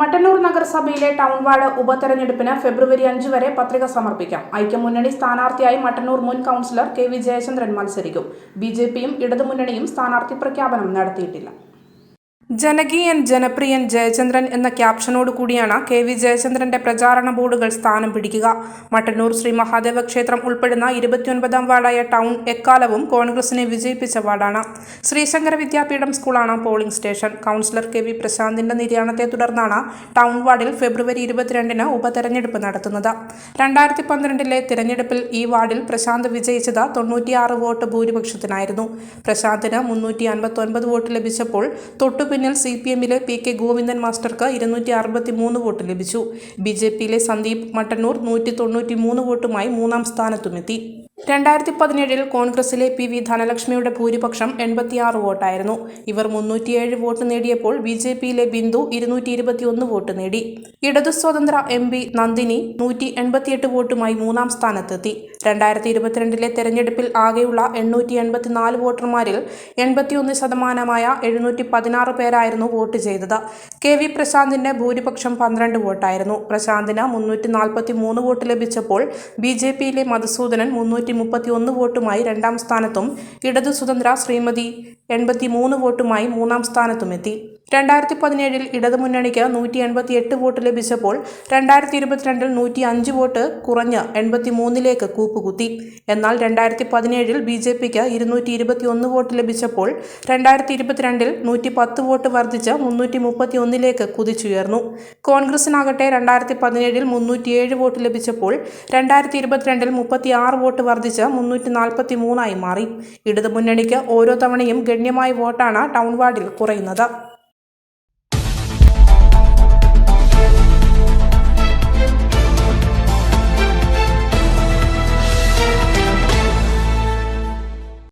മട്ടന്നൂർ നഗരസഭയിലെ town ward ഉപതെരഞ്ഞെടുപ്പിന് ഫെബ്രുവരി അഞ്ച് വരെ പത്രിക സമർപ്പിക്കാം. ഐക്യമുന്നണി സ്ഥാനാർത്ഥിയായി മട്ടന്നൂർ മുൻ കൗൺസിലർ കെ വി ജയചന്ദ്രൻ മത്സരിക്കും. ബി ജെ പിയും ഇടതുമുന്നണിയും സ്ഥാനാർത്ഥി പ്രഖ്യാപനം നടത്തിയിട്ടില്ല. ജനകീയൻ ജനപ്രിയൻ ജയചന്ദ്രൻ എന്ന ക്യാപ്ഷനോട് കൂടിയാണ് കെ വി ജയചന്ദ്രന്റെ പ്രചാരണ ബോർഡുകൾ സ്ഥാനം പിടിക്കുക. മട്ടന്നൂർ ശ്രീ മഹാദേവ ക്ഷേത്രം ഉൾപ്പെടുന്ന ഇരുപത്തിയൊൻപതാം വാർഡായ ടൗൺ എക്കാലവും കോൺഗ്രസിനെ വിജയിപ്പിച്ച വാർഡാണ്. ശ്രീശങ്കര വിദ്യാപീഠം സ്കൂളാണ് polling station. Councillor K V പ്രശാന്തിന്റെ നിര്യാണത്തെ തുടർന്നാണ് ടൗൺ വാർഡിൽ ഫെബ്രുവരി ഇരുപത്തിരണ്ടിന് ഉപതെരഞ്ഞെടുപ്പ് നടത്തുന്നത്. രണ്ടായിരത്തി പന്ത്രണ്ടിലെ തിരഞ്ഞെടുപ്പിൽ ഈ വാർഡിൽ പ്രശാന്ത് വിജയിച്ചത് തൊണ്ണൂറ്റിയാറ് വോട്ട് ഭൂരിപക്ഷത്തിനായിരുന്നു. പ്രശാന്തിന് മുന്നൂറ്റി അൻപത്തൊൻപത് വോട്ട് ലഭിച്ചപ്പോൾ തൊട്ടുപിന്നിൽ സി പി എമ്മിലെ പി കെ ഗോവിന്ദൻ മാസ്റ്റർക്ക് ഇരുന്നൂറ്റി അറുപത്തി മൂന്ന് വോട്ട് ലഭിച്ചു. ബി ജെ പിയിലെ സന്ദീപ് മട്ടന്നൂർ നൂറ്റി തൊണ്ണൂറ്റി മൂന്ന് വോട്ടുമായി മൂന്നാം സ്ഥാനത്തുമെത്തി. രണ്ടായിരത്തി പതിനേഴിൽ കോൺഗ്രസിലെ പി വി ധനലക്ഷ്മിയുടെ ഭൂരിപക്ഷം എൺപത്തിയാറ് വോട്ടായിരുന്നു. ഇവർ മുന്നൂറ്റിയേഴ് വോട്ട് നേടിയപ്പോൾ ബി ജെ പിയിലെ ബിന്ദു ഇരുന്നൂറ്റി ഇരുപത്തിയൊന്ന് വോട്ട് നേടി. ഇടതു സ്വതന്ത്ര എം പി നന്ദിനി നൂറ്റി എൺപത്തിയെട്ട് വോട്ടുമായി മൂന്നാം സ്ഥാനത്തെത്തി. രണ്ടായിരത്തി ഇരുപത്തിരണ്ടിലെ തെരഞ്ഞെടുപ്പിൽ ആകെയുള്ള എണ്ണൂറ്റി എൺപത്തിനാല് വോട്ടർമാരിൽ എൺപത്തിയൊന്ന് ശതമാനമായ എഴുന്നൂറ്റി പതിനാറ് പേരായിരുന്നു വോട്ട് ചെയ്തത്. കെ വി പ്രശാന്തിന്റെ ഭൂരിപക്ഷം പന്ത്രണ്ട് വോട്ടായിരുന്നു. പ്രശാന്തിന് മുന്നൂറ്റി നാൽപ്പത്തി മൂന്ന് വോട്ട് ലഭിച്ചപ്പോൾ ബി ജെ പിയിലെ മധുസൂദനൻ മുന്നൂറ്റി മുപ്പത്തി ഒന്ന് വോട്ടുമായി രണ്ടാം സ്ഥാനത്തും ഇടതു സ്വതന്ത്ര ശ്രീമതി എൺപത്തി മൂന്ന് വോട്ടുമായി മൂന്നാം സ്ഥാനത്തുമെത്തി രണ്ടായിരത്തി പതിനേഴിൽ ഇടതുമുന്നണിക്ക് നൂറ്റി എൺപത്തി എട്ട് വോട്ട് ലഭിച്ചപ്പോൾ രണ്ടായിരത്തി ഇരുപത്തിരണ്ടിൽ നൂറ്റി അഞ്ച് വോട്ട് കുറഞ്ഞ് എൺപത്തി മൂന്നിലേക്ക് കൂപ്പുകുത്തി. എന്നാൽ രണ്ടായിരത്തി പതിനേഴിൽ ബി ജെ പിക്ക് ഇരുന്നൂറ്റി ഇരുപത്തി ഒന്ന് വോട്ട് ലഭിച്ചപ്പോൾ രണ്ടായിരത്തി ഇരുപത്തിരണ്ടിൽ നൂറ്റി പത്ത് വോട്ട് വർദ്ധിച്ച് മുന്നൂറ്റി മുപ്പത്തി ഒന്നിലേക്ക് കുതിച്ചുയർന്നു. കോൺഗ്രസിനാകട്ടെ രണ്ടായിരത്തി പതിനേഴിൽ മുന്നൂറ്റിയേഴ് വോട്ട് ലഭിച്ചപ്പോൾ രണ്ടായിരത്തി ഇരുപത്തിരണ്ടിൽ മുപ്പത്തി ആറ് വോട്ട് വർദ്ധിച്ച് മുന്നൂറ്റി നാൽപ്പത്തി മൂന്നായി മാറി. ഇടതുമുന്നണിക്ക് ഓരോ തവണയും ഗണ്യമായ വോട്ടാണ് ടൗൺ വാർഡിൽ കുറയുന്നത്.